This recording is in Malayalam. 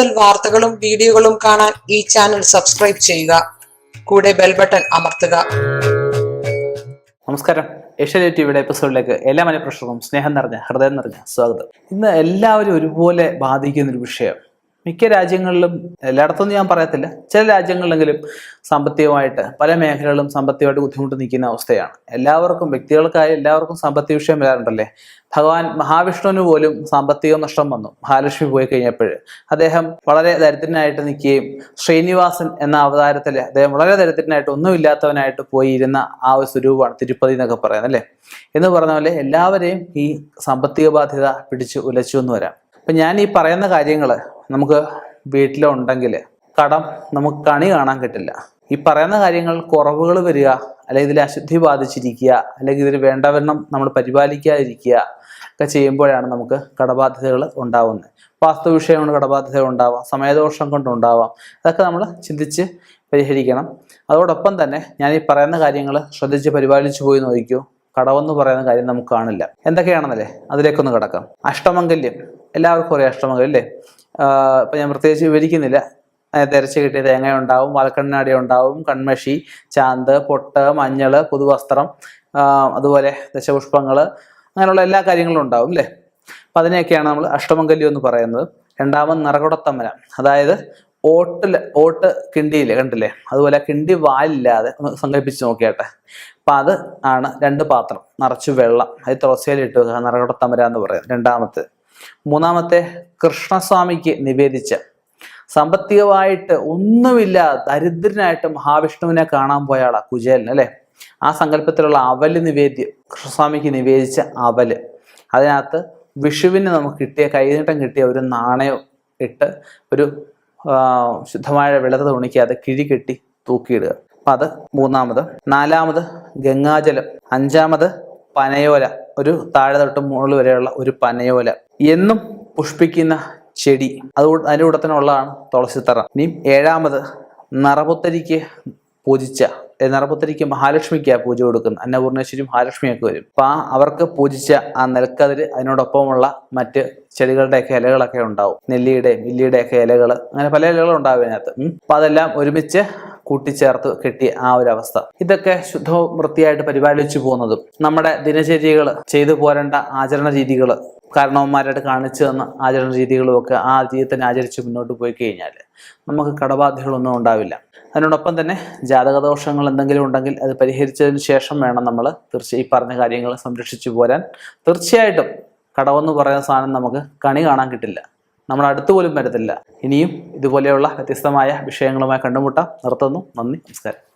കൂടുതൽ വാർത്തകളും വീഡിയോകളും കാണാൻ ഈ ചാനൽ സബ്സ്ക്രൈബ് ചെയ്യുക. കൂടെ ബെൽ ബട്ടൺ അമർത്തുക. നമസ്കാരം. ഏഷ്യാനെറ്റ് ടിവിയുടെ എപ്പിസോഡിലേക്ക് എല്ലാ മനഃപ്രശ്നവും സ്നേഹം നിറഞ്ഞ ഹൃദയം നിറഞ്ഞ സ്വാഗതം. ഇന്ന് എല്ലാവരും ഒരുപോലെ ബാധിക്കുന്ന ഒരു വിഷയം മിക്ക രാജ്യങ്ങളിലും എല്ലായിടത്തൊന്നും ഞാൻ പറയത്തില്ല ചില രാജ്യങ്ങളിലെങ്കിലും സാമ്പത്തികമായിട്ട് പല മേഖലകളിലും സാമ്പത്തികമായിട്ട് ബുദ്ധിമുട്ട് നിൽക്കുന്ന അവസ്ഥയാണ്. എല്ലാവർക്കും വ്യക്തികൾക്കായി എല്ലാവർക്കും സാമ്പത്തിക വിഷയം വരാറുണ്ടല്ലേ? ഭഗവാൻ മഹാവിഷ്ണുവിന് പോലും സാമ്പത്തിക നഷ്ടം വന്നു മഹാലക്ഷ്മി പോയി കഴിഞ്ഞപ്പോൾ അദ്ദേഹം വളരെ ദരിദ്രനായിട്ട് നിൽക്കുകയും ശ്രീനിവാസൻ എന്ന അവതാരത്തിൽ അദ്ദേഹം വളരെ ദരിദ്രനായിട്ട് ഒന്നുമില്ലാത്തവനായിട്ട് പോയി ഇരുന്ന ആ ഒരു സ്വരൂപമാണ് തിരുപ്പതി എന്നൊക്കെ പറയുന്നത് അല്ലേ? എന്ന് പറഞ്ഞ പോലെ എല്ലാവരെയും ഈ സാമ്പത്തിക ബാധ്യത പിടിച്ച് ഉലച്ചു എന്ന് വരാം. അപ്പൊ ഞാൻ ഈ പറയുന്ന കാര്യങ്ങൾ നമുക്ക് വീട്ടിലുണ്ടെങ്കിൽ കടം നമുക്ക് കണി കാണാൻ കിട്ടില്ല. ഈ പറയുന്ന കാര്യങ്ങൾ കുറവുകൾ വരിക അല്ലെങ്കിൽ ഇതിൽ അശുദ്ധി ബാധിച്ചിരിക്കുക അല്ലെങ്കിൽ ഇതിൽ വേണ്ടവണ്ണം നമ്മൾ പരിപാലിക്കാതിരിക്കുക ഒക്കെ ചെയ്യുമ്പോഴാണ് നമുക്ക് കടബാധ്യതകൾ ഉണ്ടാവുന്നത്. വാസ്തു വിഷയം കൊണ്ട് കടബാധ്യത ഉണ്ടാവാം സമയദോഷം കൊണ്ടുണ്ടാവാം. അതൊക്കെ നമ്മൾ ചിന്തിച്ച് പരിഹരിക്കണം. അതോടൊപ്പം തന്നെ ഞാൻ ഈ പറയുന്ന കാര്യങ്ങൾ ശ്രദ്ധിച്ച് പരിപാലിച്ചു പോയി നോക്കിക്കൂ കടവെന്ന് പറയുന്ന കാര്യം നമുക്ക് കാണില്ല. എന്തൊക്കെയാണെന്നല്ലേ? അതിലേക്കൊന്ന് കിടക്കാം. അഷ്ടമംഗല്യം. എല്ലാവർക്കും അറിയാം അഷ്ടമംഗല്യം അല്ലേ? ഇപ്പം ഞാൻ പ്രത്യേകിച്ച് വിവരിക്കുന്നില്ല. തിരച്ചു കിട്ടിയ തേങ്ങ ഉണ്ടാവും വാൽക്കണ്ണാടി ഉണ്ടാവും കൺമഷി ചാന്ത് പൊട്ട് മഞ്ഞൾ പുതുവസ്ത്രം അതുപോലെ ദശപുഷ്പങ്ങൾ അങ്ങനെയുള്ള എല്ലാ കാര്യങ്ങളും ഉണ്ടാവും അല്ലേ? അപ്പം അതിനെയൊക്കെയാണ് നമ്മൾ അഷ്ടമംഗല്യം എന്ന് പറയുന്നത്. രണ്ടാമത് നിറകുടത്തമ്മന അതായത് ഓട്ടിൽ ഓട്ട് കിണ്ടിയില്ലേ കണ്ടില്ലേ? അതുപോലെ കിണ്ടി വാലില്ലാതെ ഒന്ന് സങ്കല്പിച്ച് നോക്കിയാട്ടെ. അപ്പൊ അത് ആണ് രണ്ട് പാത്രം. നിറച്ച് വെള്ളം. അത് തുളസിയിലിട്ട് വെക്കുക. നിറകുടത്തമര എന്ന് പറയാം. രണ്ടാമത്തെ. മൂന്നാമത്തെ കൃഷ്ണസ്വാമിക്ക് നിവേദിച്ച. സാമ്പത്തികമായിട്ട് ഒന്നുമില്ല ദരിദ്രനായിട്ട് മഹാവിഷ്ണുവിനെ കാണാൻ പോയ ആളാ കുചേലൻ അല്ലെ? ആ സങ്കല്പത്തിലുള്ള അവൽ നിവേദ്യം കൃഷ്ണസ്വാമിക്ക് നിവേദിച്ച അവൽ. അതിനകത്ത് വിഷുവിന് നമുക്ക് കിട്ടിയ കൈനീട്ടം കിട്ടിയ ഒരു നാണയം ഇട്ട് ഒരു ശുദ്ധമായ വെളുത്ത തുണിക്കാതെ കിഴികെട്ടി കിഴി കെട്ടി തൂക്കിയിടുക. അപ്പം അത് മൂന്നാമത്. നാലാമത് ഗംഗാജലം. അഞ്ചാമത് പനയോല. ഒരു താഴെ തൊട്ട് മുകളിൽ വരെയുള്ള ഒരു പനയോല. എന്നും പുഷ്പിക്കുന്ന ചെടി. അത് അതിന്റെ കൂടെ തന്നെ ഉള്ളതാണ് തുളസിത്തറ. ഇനിയും ഏഴാമത് നറപുത്തരിക്ക് പൂജിച്ച നറപുത്തരിക്ക് മഹാലക്ഷ്മിക്കാണ് പൂജ കൊടുക്കുന്നത് അന്നപൂർണേശ്വരി മഹാലക്ഷ്മിയൊക്കെ വരും. അപ്പൊ ആ അവർക്ക് പൂജിച്ച ആ നെൽക്കതിര് അതിനോടൊപ്പമുള്ള മറ്റ് ചെടികളുടെയൊക്കെ ഇലകളൊക്കെ ഉണ്ടാവും. നെല്ലിയുടെയും ഇല്ലിയുടെയൊക്കെ ഇലകൾ അങ്ങനെ പല ഇലകളും ഉണ്ടാവും അതിനകത്ത്. അപ്പൊ അതെല്ലാം ഒരുമിച്ച് കൂട്ടിച്ചേർത്ത് കിട്ടിയ ആ ഒരു അവസ്ഥ ഇതൊക്കെ ശുദ്ധവും വൃത്തിയായിട്ട് പരിപാലിച്ചു പോകുന്നതും നമ്മുടെ ദിനചര്യകൾ ചെയ്തു പോരേണ്ട ആചരണ രീതികൾ കാരണവന്മാരായിട്ട് കാണിച്ചു തന്ന ആചരണ രീതികളും ഒക്കെ ആ ജീവിതത്തിനെ ആചരിച്ച് മുന്നോട്ട് പോയി കഴിഞ്ഞാൽ നമുക്ക് കടബാധ്യതകളൊന്നും ഉണ്ടാവില്ല. അതിനോടൊപ്പം തന്നെ ജാതകദോഷങ്ങൾ എന്തെങ്കിലും ഉണ്ടെങ്കിൽ അത് പരിഹരിച്ചതിന് ശേഷം വേണം നമ്മൾ തീർച്ചയായും ഈ പറഞ്ഞ കാര്യങ്ങൾ സംരക്ഷിച്ചു പോരാൻ. തീർച്ചയായിട്ടും കടവെന്ന് പറയുന്ന സാധനം നമുക്ക് കണി കാണാൻ കിട്ടില്ല. നമ്മൾ അടുത്ത് പോലും വരത്തില്ല. ഇനിയും ഇതുപോലെയുള്ള വ്യത്യസ്തമായ വിഷയങ്ങളുമായി കണ്ടുമുട്ടാം. നിർത്തുന്നു. നന്ദി. നമസ്കാരം.